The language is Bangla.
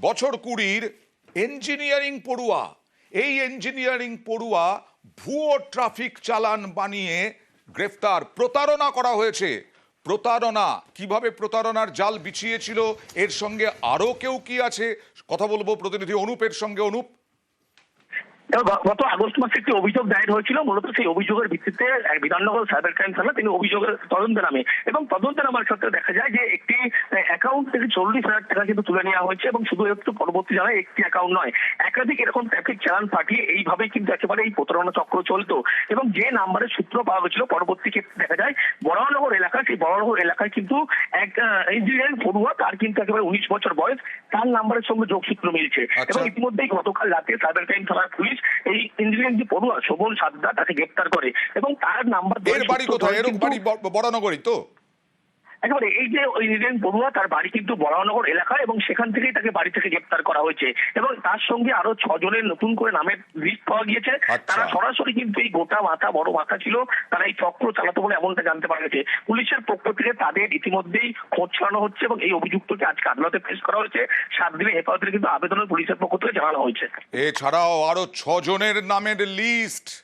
বছর কুড়ির ইঞ্জিনিয়ারিং পড়ুয়া। এই ইঞ্জিনিয়ারিং পড়ুয়া ভুয়ো ট্রাফিক চালান বানিয়ে গ্রেফতার, প্রতারণা করা হয়েছে। প্রতারণা, কীভাবে প্রতারণার জাল বিছিয়েছিল, এর সঙ্গে আরও কেউ কি আছে? কথা বলব প্রতিনিধি অনুপের সঙ্গে। অনুপ গত আগস্ট মাসে একটি অভিযোগ দায়ের হয়েছিল, মূলত সেই অভিযোগের ভিত্তিতে এক বিধাননগর সাইবার ক্রাইম থানা তিনি অভিযোগের তদন্তে নামে। এবং তদন্তে নামার ক্ষেত্রে দেখা যায় যে একটি অ্যাকাউন্ট থেকে চল্লিশ হাজার টাকা কিন্তু তুলে নেওয়া হয়েছে এবং শুধু একটু পরবর্তী জানায় একটি অ্যাকাউন্ট নয়। একাধিক এরকম ট্রাফিক চালান পাঠিয়ে এইভাবে কিন্তু একেবারে এই প্রতারণা চক্র চলতো। এবং যে নাম্বারের সূত্র পাওয়া গেছিল, পরবর্তী ক্ষেত্রে দেখা যায় বড়নগর এলাকা সেই বড়নগর এলাকায় কিন্তু এক ইঞ্জিনিয়ারিং পড়ুয়া তার কিন্তু একেবারে উনিশ বছর বয়স। তার নাম্বারের সঙ্গে যোগসূত্র মিলছে। আচ্ছা। এবং ইতিমধ্যেই গতকাল রাতে সাইবার ক্রাইম থানার পুলিশ এই ইঞ্জিনিয়ারিং যে পড়ুয়া শোভন সাদ্দা তাকে গ্রেপ্তার করে। এবং তার নাম্বার এর বাড়ি কোথায়? বাড়ি ব- বড়নগরই তো? একেবারে এই যে ওই ইঞ্জিনিয়ারিং পড়ুয়া তার বাড়ি কিন্তু বড়নগর এলাকা এবং সেখান থেকেই তাকে বাড়ি থেকে গ্রেপ্তার করা হয়েছে। এবং তার সঙ্গে আরও ছজনের নতুন করে নামের লিস্ট পাওয়া গিয়েছে। আচ্ছা। তারা সরাসরি কিন্তু এই গোটা মাথা বড় মাথা ছিল। তারা এই চক্র চালাতো বলে এমনটা জানতে পারা গেছে। পুলিশের পক্ষ থেকে তাদের ইতিমধ্যেই খোঁজ ছড়ানো হচ্ছে এবং এই অভিযুক্তকে আজকে আদালতে পেশ করা হয়েছে। সাত দিনের হেফাজতের কিন্তু আবেদনের পুলিশের পক্ষ থেকে জানানো হয়েছে। এছাড়াও আরও ছজনের নামের লিস্ট